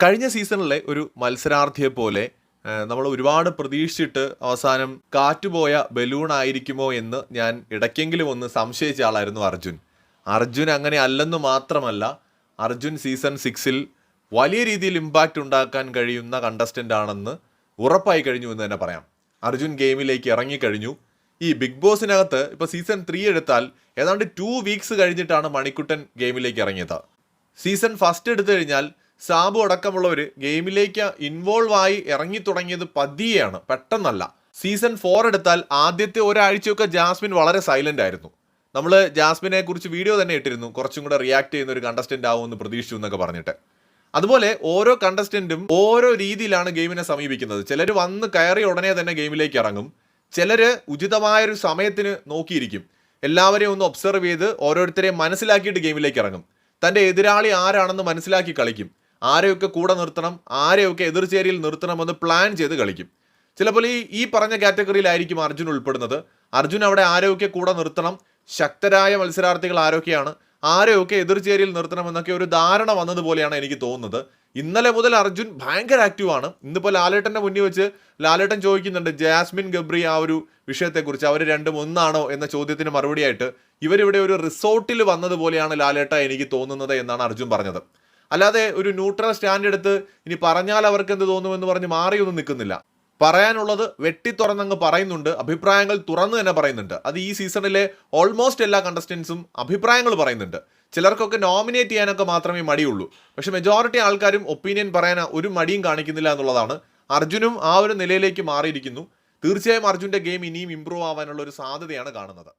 കഴിഞ്ഞ സീസണിലെ ഒരു മത്സരാർത്ഥിയെ പോലെ നമ്മൾ ഒരുപാട് പ്രതീക്ഷിച്ചിട്ട് അവസാനം കാറ്റുപോയ ബലൂൺ ആയിരിക്കുമോ എന്ന് ഞാൻ ഇടയ്ക്കെങ്കിലും ഒന്ന് സംശയിച്ച ആളായിരുന്നു അർജുൻ. അർജുൻ അങ്ങനെ അല്ലെന്ന് മാത്രമല്ല അർജുൻ സീസൺ സിക്സിൽ വലിയ രീതിയിൽ ഇമ്പാക്റ്റ് ഉണ്ടാക്കാൻ കഴിയുന്ന കണ്ടസ്റ്റന്റ് ആണെന്ന് ഉറപ്പായി കഴിഞ്ഞു എന്ന് തന്നെ പറയാം. അർജുൻ ഗെയിമിലേക്ക് ഇറങ്ങിക്കഴിഞ്ഞു ഈ ബിഗ് ബോസിനകത്ത് ഇപ്പോൾ സീസൺ ത്രീ എടുത്താൽ ഏതാണ്ട് ടു വീക്സ് കഴിഞ്ഞിട്ടാണ് മണിക്കുട്ടൻ ഗെയിമിലേക്ക് ഇറങ്ങിയത്. സീസൺ ഫസ്റ്റ് എടുത്തു കഴിഞ്ഞാൽ സാബു അടക്കമുള്ളവർ ഗെയിമിലേക്ക് ഇൻവോൾവ് ആയി ഇറങ്ങി തുടങ്ങിയത് പതിയെയാണ്. പെട്ടെന്നല്ല. സീസൺ ഫോർ എടുത്താൽ ആദ്യത്തെ ഒരാഴ്ചയൊക്കെ ജാസ്മിൻ വളരെ സൈലന്റ് ആയിരുന്നു. നമ്മൾ ജാസ്മിനെ കുറിച്ച് വീഡിയോ തന്നെ ഇട്ടിരുന്നു. കുറച്ചും കൂടെ റിയാക്ട് ചെയ്യുന്ന ഒരു കണ്ടസ്റ്റന്റ് ആവുമെന്ന് പ്രതീക്ഷിച്ചു എന്നൊക്കെ പറഞ്ഞിട്ട്. അതുപോലെ ഓരോ കണ്ടസ്റ്റന്റും ഓരോ രീതിയിലാണ് ഗെയിമിനെ സമീപിക്കുന്നത്. ചിലർ വന്ന് കയറി ഉടനെ തന്നെ ഗെയിമിലേക്ക് ഇറങ്ങും. ചിലർ ഉചിതമായൊരു സമയത്തിന് നോക്കിയിരിക്കും. എല്ലാവരെയും ഒന്ന് ഒബ്സർവ് ചെയ്ത് ഓരോരുത്തരെയും മനസ്സിലാക്കിയിട്ട് ഗെയിമിലേക്ക് ഇറങ്ങും. തന്റെ എതിരാളി ആരാണെന്ന് മനസ്സിലാക്കി കളിക്കും. ആരെയൊക്കെ കൂടെ നിർത്തണം ആരെയൊക്കെ എതിർചേരിയിൽ നിർത്തണമെന്ന് പ്ലാൻ ചെയ്ത് കളിക്കും. ചിലപ്പോൾ ഈ ഈ പറഞ്ഞ കാറ്റഗറിയിലായിരിക്കും അർജുൻ ഉൾപ്പെടുന്നത്. അർജുൻ അവിടെ ആരെയൊക്കെ കൂടെ നിർത്തണം ശക്തരായ മത്സരാർത്ഥികൾ ആരൊക്കെയാണ് ആരെയൊക്കെ എതിർചേരിയിൽ നിർത്തണമെന്നൊക്കെ ഒരു ധാരണ വന്നതുപോലെയാണ് എനിക്ക് തോന്നുന്നത്. ഇന്നലെ മുതൽ അർജുൻ ഭയങ്കര ആക്റ്റീവാണ് ഇന്നിപ്പോൾ ലാലേട്ടന്റെ മുന്നിൽ വെച്ച് ലാലേട്ടൻ ചോദിക്കുന്നുണ്ട് ജാസ്മിൻ ഗബ്രി ആ ഒരു വിഷയത്തെക്കുറിച്ച് അവർ രണ്ടും ഒന്നാണോ എന്ന ചോദ്യത്തിന് മറുപടിയായിട്ട് ഇവരിവിടെ ഒരു റിസോർട്ടിൽ വന്നതുപോലെയാണ് ലാലേട്ട എനിക്ക് തോന്നുന്നത് എന്നാണ് അർജുൻ പറഞ്ഞത്. അല്ലാതെ ഒരു ന്യൂട്രൽ സ്റ്റാൻഡ് എടുത്ത് ഇനി പറഞ്ഞാൽ അവർക്ക് എന്ത് തോന്നുമെന്ന് പറഞ്ഞ് മാറിയൊന്നും നിൽക്കുന്നില്ല. പറയാനുള്ളത് വെട്ടി തുറന്നങ്ങ് പറയുന്നുണ്ട്. അഭിപ്രായങ്ങൾ തുറന്നു തന്നെ പറയുന്നുണ്ട്. അത് ഈ സീസണിലെ ഓൾമോസ്റ്റ് എല്ലാ കണ്ടസ്റ്റൻസും അഭിപ്രായങ്ങൾ പറയുന്നുണ്ട്. ചിലർക്കൊക്കെ നോമിനേറ്റ് ചെയ്യാനൊക്കെ മാത്രമേ മടിയുള്ളൂ. പക്ഷെ മെജോറിറ്റി ആൾക്കാരും ഒപ്പീനിയൻ പറയാൻ ഒരു മടിയും കാണിക്കുന്നില്ല എന്നുള്ളതാണ്. അർജുനും ആ ഒരു നിലയിലേക്ക് മാറിയിരിക്കുന്നു. തീർച്ചയായും അർജുന്റെ ഗെയിം ഇനിയും ഇമ്പ്രൂവ് ആവാനുള്ള ഒരു സാധ്യതയാണ് കാണുന്നത്.